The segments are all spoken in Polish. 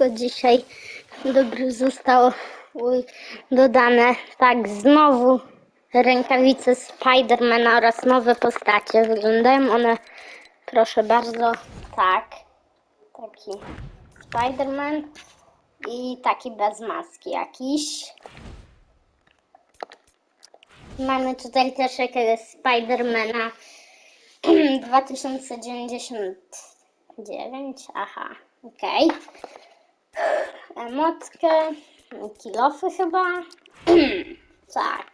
wszystko dzisiaj dobre zostało dodane. Tak, znowu rękawice Spidermana oraz nowe postacie. Wyglądają one, proszę bardzo, tak. Taki Spiderman i taki bez maski jakiś. Mamy tutaj też jakiegoś Spidermana 2099. Aha, okej. Emotkę, kilofy chyba. tak.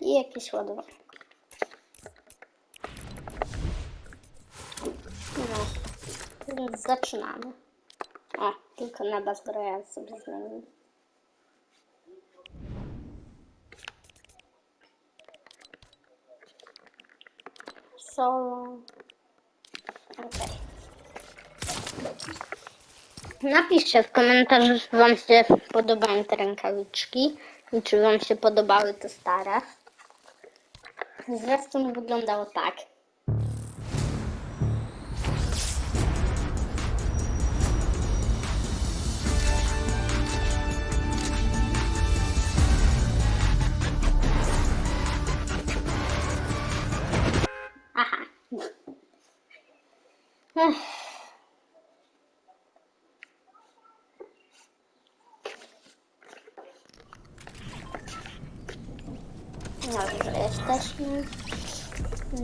I jakieś ładowanie. No, teraz zaczynamy. O, tylko na bazbroja sobie zmienimy. Solo. Okej. Napiszcie w komentarzu, czy Wam się podobają te rękawiczki i czy Wam się podobały te stare. Zresztą wyglądało tak.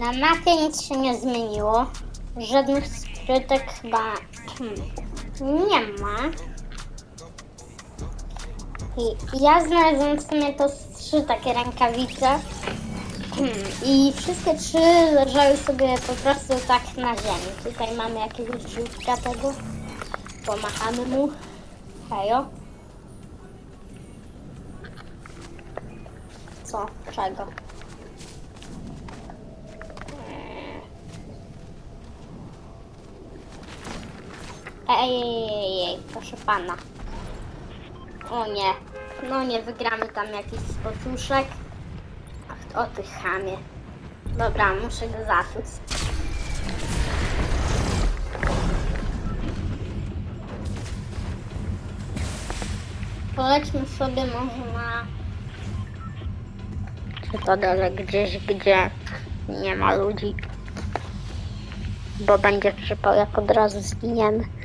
Na mapie nic się nie zmieniło. Żadnych skrytek chyba nie ma. I ja znalazłam w sumie to trzy takie rękawice. I wszystkie trzy leżały sobie po prostu tak na ziemi. Tutaj mamy jakiegoś żółtka tego. Pomachamy mu. Hejo. Co? Czego? Ej, ej, ej, proszę pana. O nie, no nie wygramy tam jakiś spocuszek. Ach, o ty chamie. Dobra, muszę go zasuć. Polećmy sobie może na... Dalej gdzieś, gdzie nie ma ludzi. Bo będzie przypał, jak od razu zginiemy.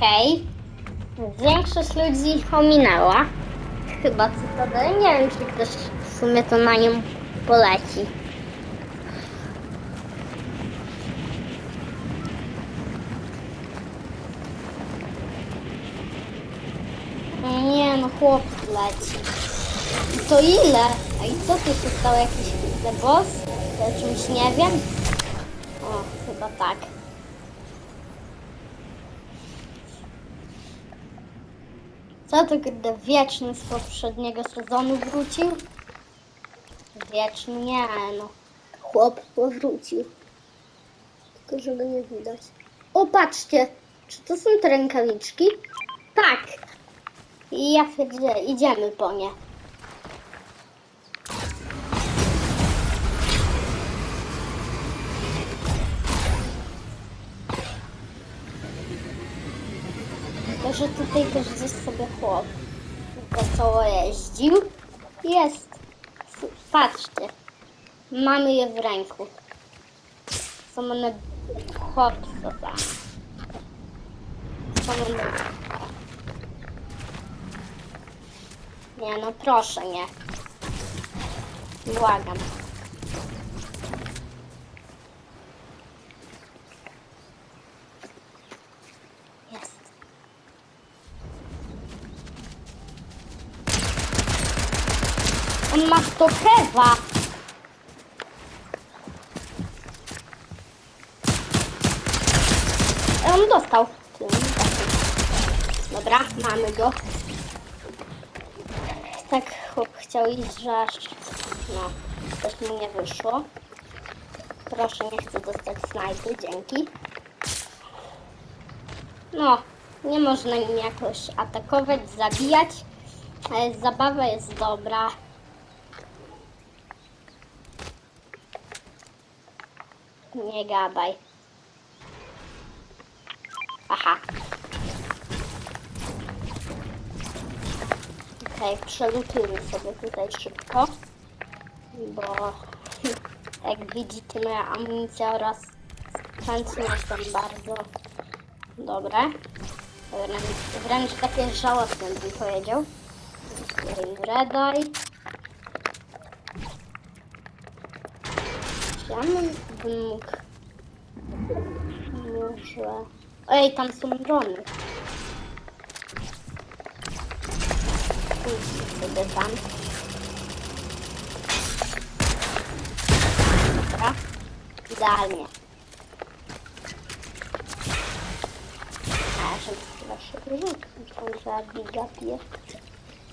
Okej. Większość ludzi ominęła. Chyba Cytadel. Nie wiem, czy ktoś w sumie to na nią poleci. O nie, no chłop leci. I to ile? A i co tu się stało? Jakiś Boss? Ja czymś nie wiem. O, chyba tak. Co to kurde wieczny z poprzedniego sezonu wrócił? Wieczny nie, no. Chłop powrócił. Tylko żeby nie widać. O, patrzcie! Czy to są te rękawiczki? Tak! I ja idziemy po nie. Tylko, też gdzieś sobie chłop wesoło jeździł. Jest. Patrzcie. Mamy je w ręku. Są one chłopcy tam. Są one... Nie no, proszę nie. Błagam. Jest. On ma to kewa. E, On dostał. Dobra, mamy go. Tak chłop chciał iść, że aż... No, coś mu nie wyszło. Proszę, nie chcę dostać snajpy, dzięki. No, nie można nim jakoś atakować, zabijać, ale zabawa jest dobra. Nie gadaj. Aha. Okej, przelutujmy sobie tutaj szybko. Bo jak widzicie moja amunicja oraz sprzęt nie są bardzo dobre. Wręcz, wręcz takie żałosne bym powiedział. Redaj. Ja bym bym mógł... Może... Ej, tam są drony. Pójdźcie tam. Dobra. Idealnie. A, że chyba się wyrzucił. Myślałam, że Biga pije.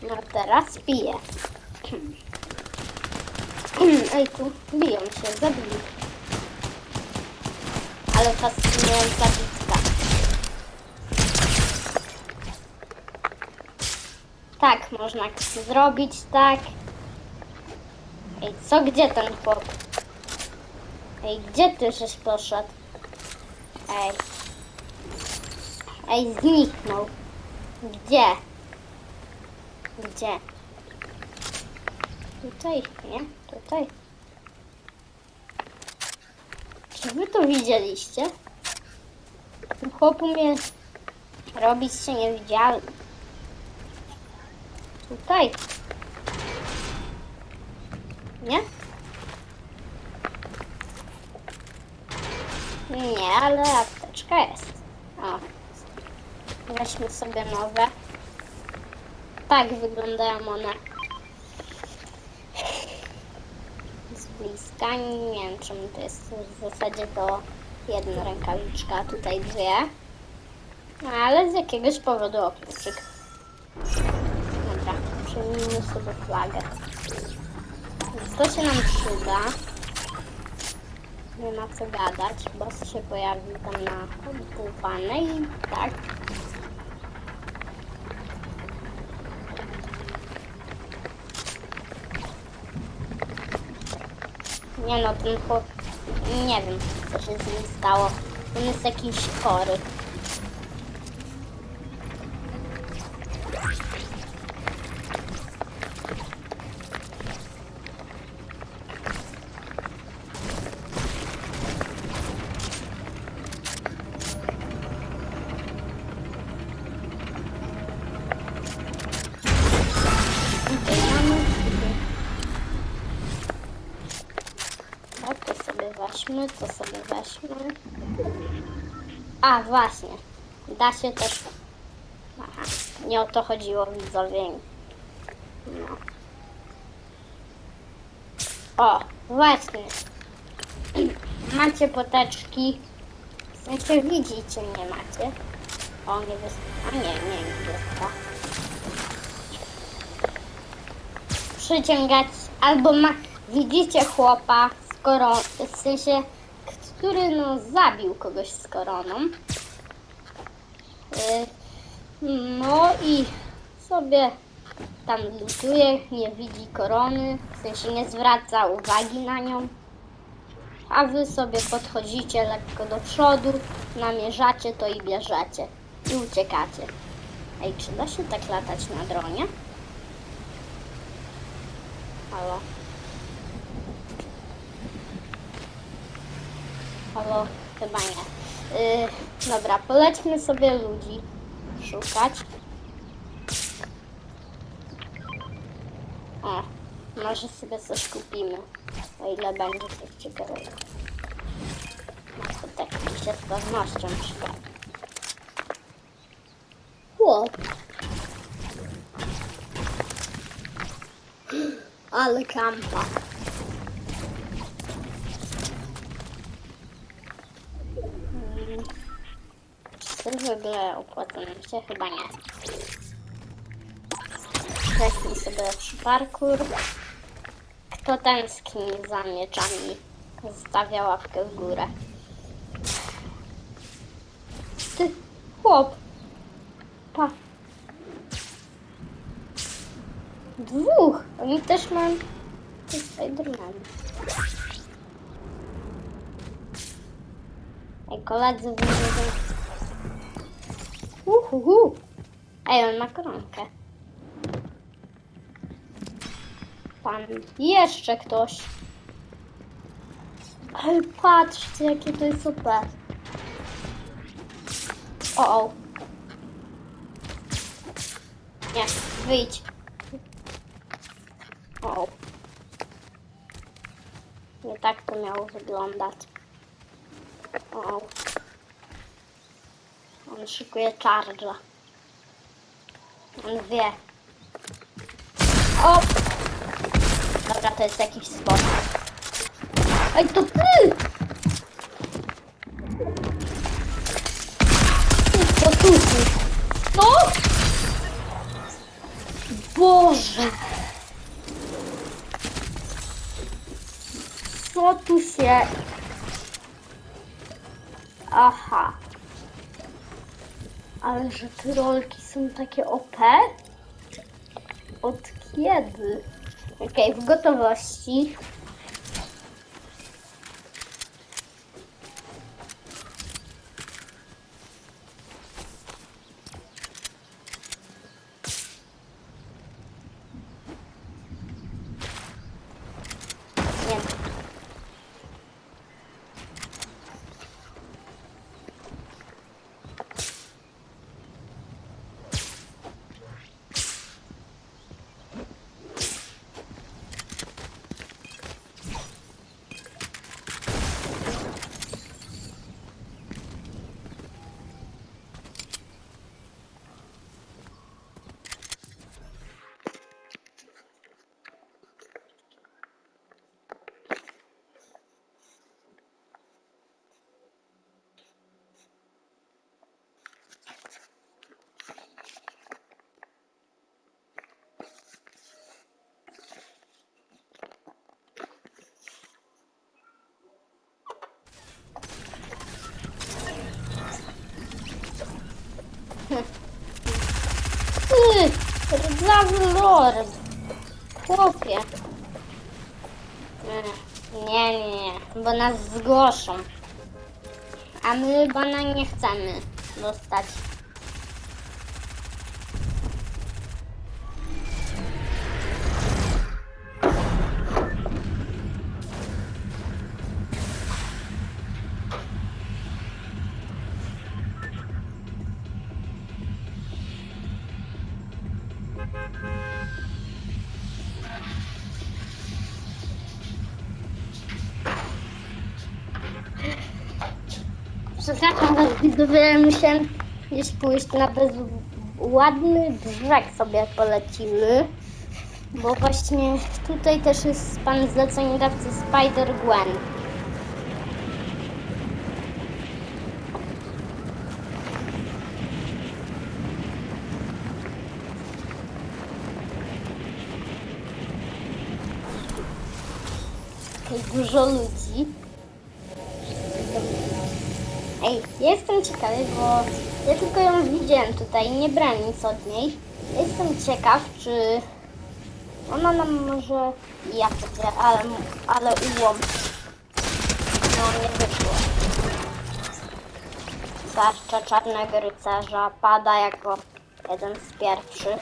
No teraz pije. Ej, tu biją się, zabili. Ale fascynująca bitwa. Tak, można zrobić, tak. Ej, co, gdzie ten chłop? Ej, gdzie ty żeś poszedł? Ej. Ej, zniknął. Gdzie? Gdzie? Tutaj, nie? Tutaj. Czy wy to widzieliście? Ten chłop umie robić się niewidzialny. Tutaj. Nie? Nie, ale apteczka jest. O. Weźmy sobie nowe. Tak wyglądają one. Bliska. Nie wiem czemu to jest w zasadzie to jedna rękawiczka, a tutaj dwie. No, ale z jakiegoś powodu opróczyk. Dobra, przyjmijmy sobie flagę. To się nam przyda. Nie ma co gadać, boss się pojawił tam na półpane i tak. Nie no, ten chłop... Nie wiem, co się z nim stało. On jest jakiś chory. Weźmy, to sobie weźmy. A, właśnie. Da się też... Aha, nie o to chodziło widzowie. No. O, właśnie. Macie poteczki. W sensie widzicie, nie macie. O, niebieska. A nie, nie niebieska. Przyciągać albo ma... Widzicie chłopa w sensie, który no zabił kogoś z koroną. Y, No i sobie tam lutuje, nie widzi korony, w sensie nie zwraca uwagi na nią. A wy sobie podchodzicie lekko do przodu, namierzacie to i bierzecie. I uciekacie. Ej, czy da się tak latać na dronie? Halo? Halo? Chyba nie. Yy, dobra, polećmy sobie ludzi szukać. O, może sobie coś kupimy. O ile będzie coś ciekawego. To tak się z pewnością przyda. Chłop. Ale kampa. Mm. Czy to w ogóle opłaca się? Chyba nie. Weźmy sobie lepszy parkour. Kto tęskni za mieczami? Zostawia łapkę w górę. Ty, chłop. Pa. Dwóch. Oni też mają... Spidermany. Ej, koledzy że... Uhuhu. Ej, on ma koronkę. Pan. Jeszcze ktoś. Ale patrzcie, jakie to jest super. O, o. Nie, wyjdź. O. Nie tak to miało wyglądać. O. On szykuje charge'a. On wie. O! Dobra, to jest jakiś spot. Ej, to ty! To tu. No! Boże! Co tu się... Aha. Ale że te rolki są takie OP? Od kiedy? Okej, w gotowości. Nie. Ty, lord. Chłopie. Nie, nie, nie, bo nas zgłoszą. A my bana nie chcemy dostać. Widzowie, musiałem gdzieś pójść na bezładny brzeg sobie polecimy. Bo właśnie tutaj też jest pan zleceniodawcy Spider-Gwen. Dużo ludzi. Ej, jestem ciekawy, bo ja tylko ją widziałem tutaj, nie brałem nic od niej. Jestem ciekaw, czy ona nam może... Ja ale, ale ułom. No, nie wyszło. Tarcza czarnego rycerza pada jako jeden z pierwszych.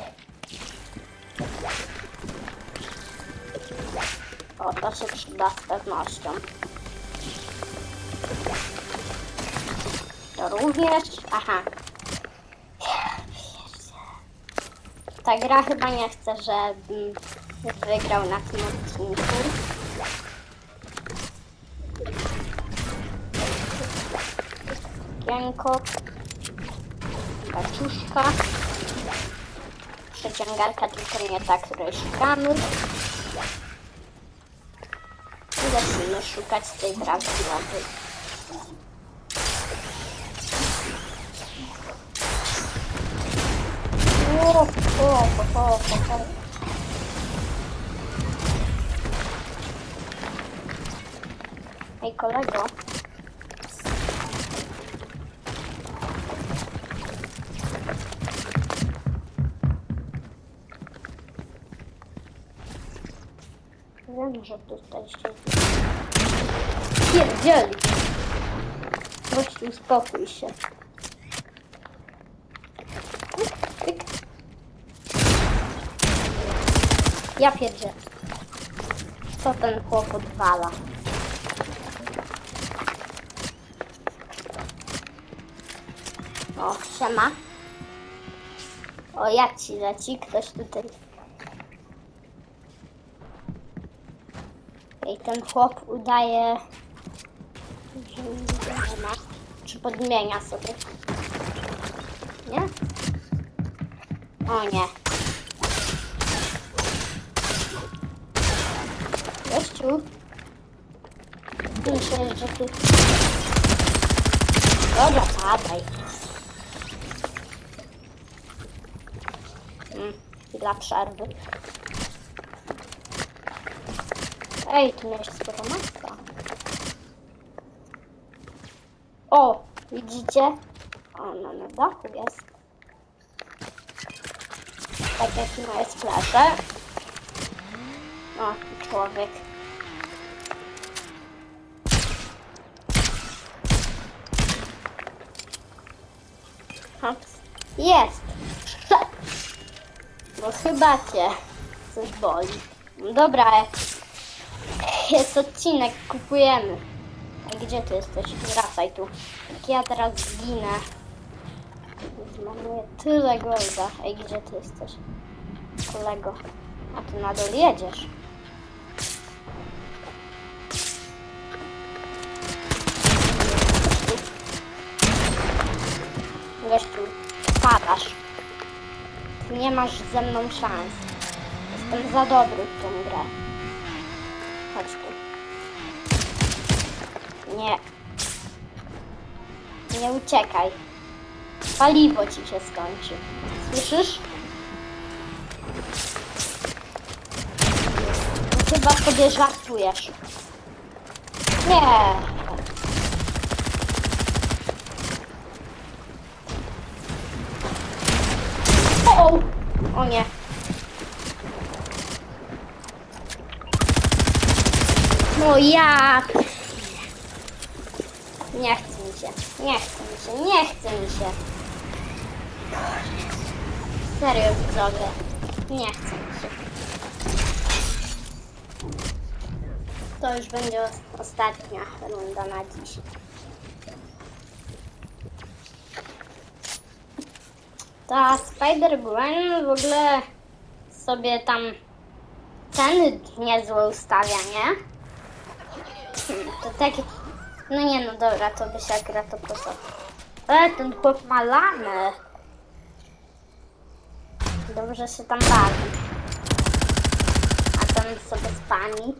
O, to się przyda z pewnością. To również. Aha. Ta gra chyba nie chce, żebym wygrał na tym odcinku. Kienko. Kaczuszka. Przeciągarka, tylko nie ta, której szukamy. I zacznijmy szukać tej prawdziwej. O, o, o, o, o, o. Ej, kolego. Wiem, że tutaj się... Pierdzieli! Gościu, uspokój się. Ja pierdzie. Co ten chłop odwala? O, siema. O, jak ci leci? Ktoś tutaj. I ten chłop udaje, że nie ma. Czy podmienia sobie? Nie? O nie. Gościu. Myślę, że ty... Dobra, padaj. Mm, dla przerwy. Ej, tu miałeś sporo maska. O, widzicie? Ona na dachu jest. Tak jak moje splasze. O, tu człowiek. Hops. Jest! Bo chyba cię coś boli. Dobra, jest odcinek, kupujemy. A gdzie ty jesteś? Wracaj tu. Jak ja teraz zginę. Zmarnuję tyle golda. Ej, gdzie ty jesteś? Kolego. A ty nadal jedziesz. Gościu, padasz. Nie masz ze mną szans. Jestem za dobry w tą grę. Chodź tu. Nie. Nie uciekaj. Paliwo ci się skończy. Słyszysz? No Chyba sobie żartujesz. Nie. O! No ja. Nie chce mi się. Nie chce mi się. Nie chce mi się. Serio widzowie. Nie chce mi się. To już będzie ostatnia runda na dziś. Ta Spider-Gwen w ogóle sobie tam ceny niezłe ustawia, nie? To takie... No nie, no dobra, to by się akurat opłacało. E, ten chłop ma lamę. Dobrze się tam bawi. A ten sobie spani.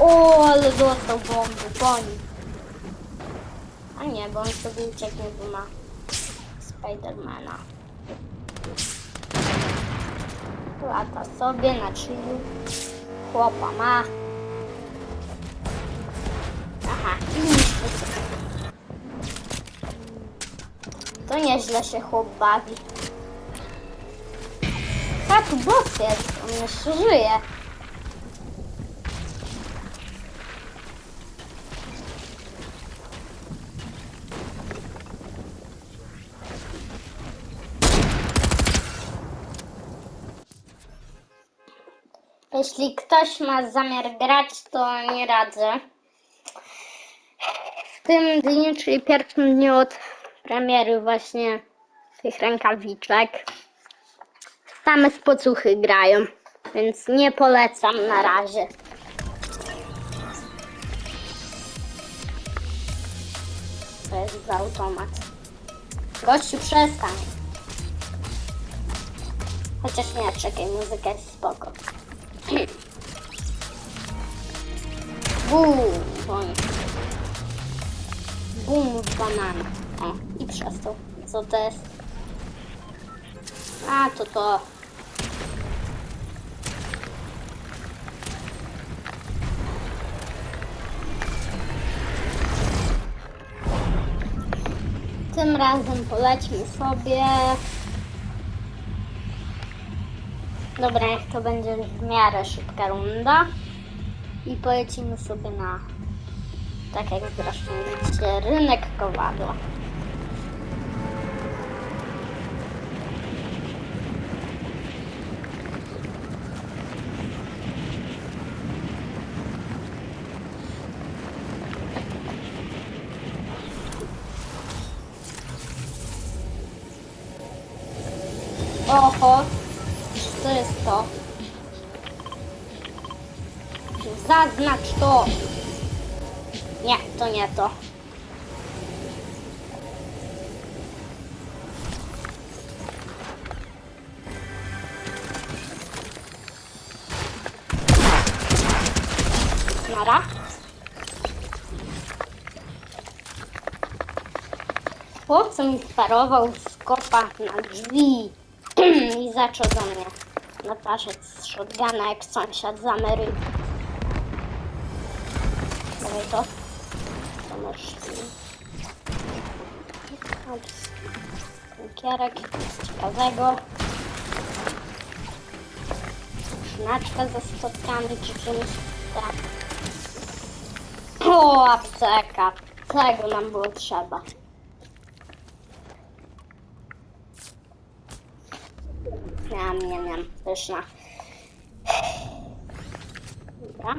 O, ale dostał bombę, koni. A nie, bo on sobie ucieknie, bo ma Spidermana. Lata sobie na chillu. Chłopa ma. Aha, i. To nieźle się chłop bawi. Tu boss jest, on jeszcze żyje. Jeśli ktoś ma zamiar grać, to nie radzę. W tym dniu, czyli pierwszym dniu od premiery właśnie tych rękawiczek, same spocuchy grają, więc nie polecam na razie. To jest za automat. Gościu, przestań. Chociaż nie, czekaj, muzyka jest spoko. Bum, bum. Bum banana. O, i przestał. Co to jest? A, to to. Tym razem polećmy sobie Dobra, niech to będzie w miarę szybka runda. I polecimy sobie na, tak jak zresztą widzicie, rynek kowadła. Sparował z kopa na drzwi i zaczął do mnie naparzać z shotguna jak sąsiad z Ameryki. Dawaj to. To masz... Kierek, nic ciekawego. Znaczka ze spotkami czy czymś tak. O, apteka. Tego nam było trzeba. Miam, miam. Pyszna. Dobra.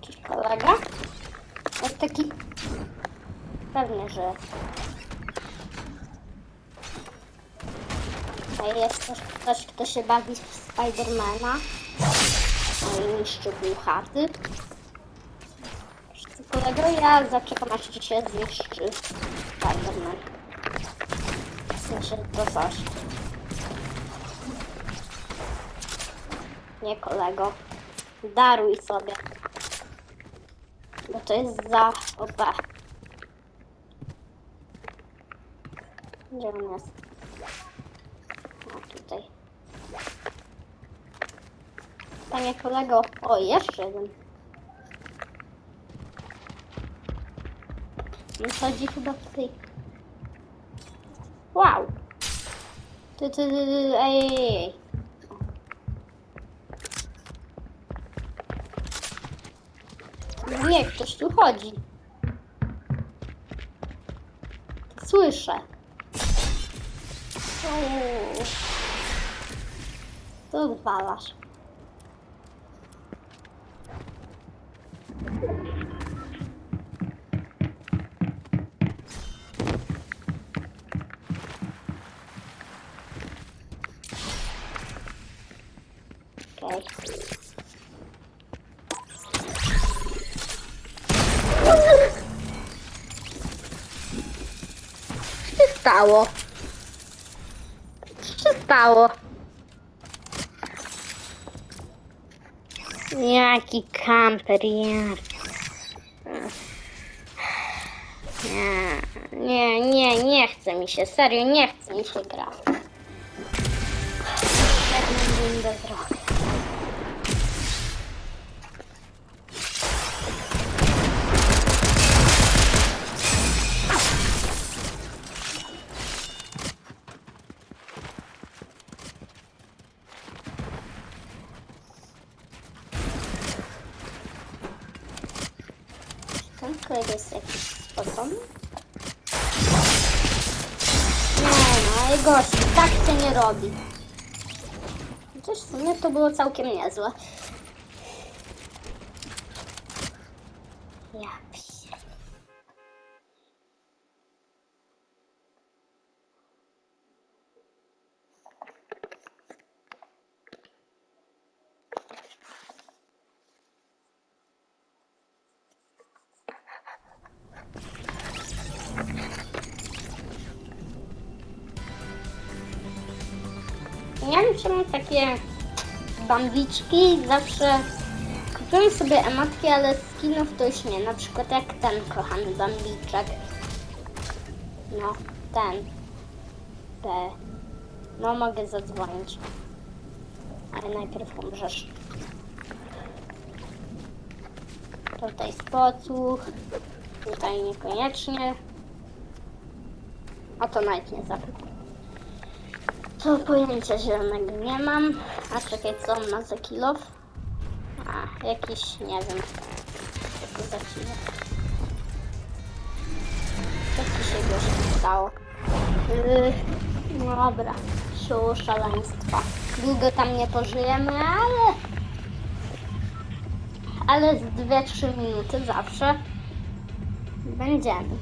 Jakiś kolega? Jak taki... Pewnie, że... Tutaj jest też ktoś, kto się bawi w Spidermana. No i niszczy pół. Kolego, ja zaczekam aż ci się zniszczy Spiderman. Sensie to coś. Nie kolego. Daruj sobie. Bo to jest za OP. Gdzie on jest? O, tutaj. Panie kolego. O, jeszcze jeden. Chodzi chyba w tej... Wow! Ty, ty, ty, ty, ej, ej, ej. Nie, ktoś tu chodzi. Słyszę. Co odwalasz? Stało? Co się stało? Jaki kamper, ja. Nie, nie, nie, chce mi się, serio, nie chce mi się grać. Jak będę zrobić? Ten kolega jest jakiś spocony? Nie no, ale gościu, tak się nie robi. Chociaż w sumie to było całkiem niezłe. Ja wiem, mam takie bambiczki, zawsze kupuję sobie emotki, ale skinów to już nie. Na przykład jak ten kochany bambiczek. No, ten. Te. No, mogę zadzwonić. Ale najpierw umrzesz. Tutaj spocuch. Tutaj niekoniecznie. A to nawet nie zabił. To pojęcia zielonego nie mam. A czekaj, co on ma za kilof? A, jakiś, nie wiem. Co za kilof? Co ci się już stało? Yy, no dobra, show szaleństwa. Długo tam nie pożyjemy, ale... Ale z 2-3 minuty zawsze będziemy.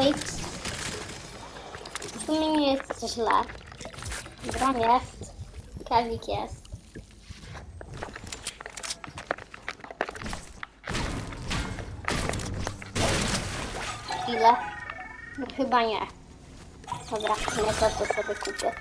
Hej. W sumie nie jest źle. Broń jest. Kawik jest. Ile? No, chyba nie. Dobra, to, to sobie kupię.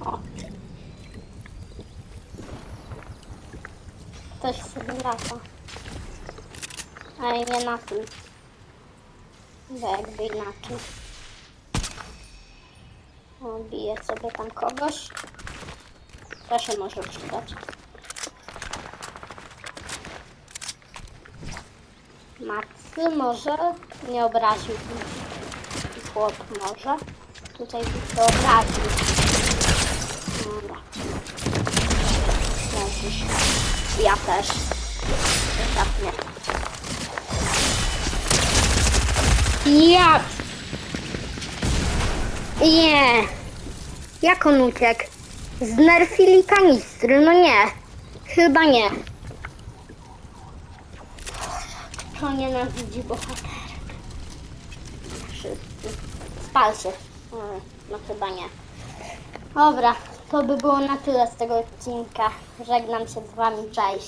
O. Ktoś sobie lata. Ale nie na tym. Jakby inaczej. O, bije sobie tam kogoś. To się może przydać. Macy może nie obraził. Chłop może. Tutaj się obraził. Dobra. Możesz. Ja też. Ostatnie. Ja. Nie. Jak on uciekł? Znerfili kanistry, no nie. Chyba nie. To nienawidzi bohaterek. Wszyscy. Spal się. Mm, No chyba nie. Dobra, to by było na tyle z tego odcinka. Żegnam się z wami, cześć.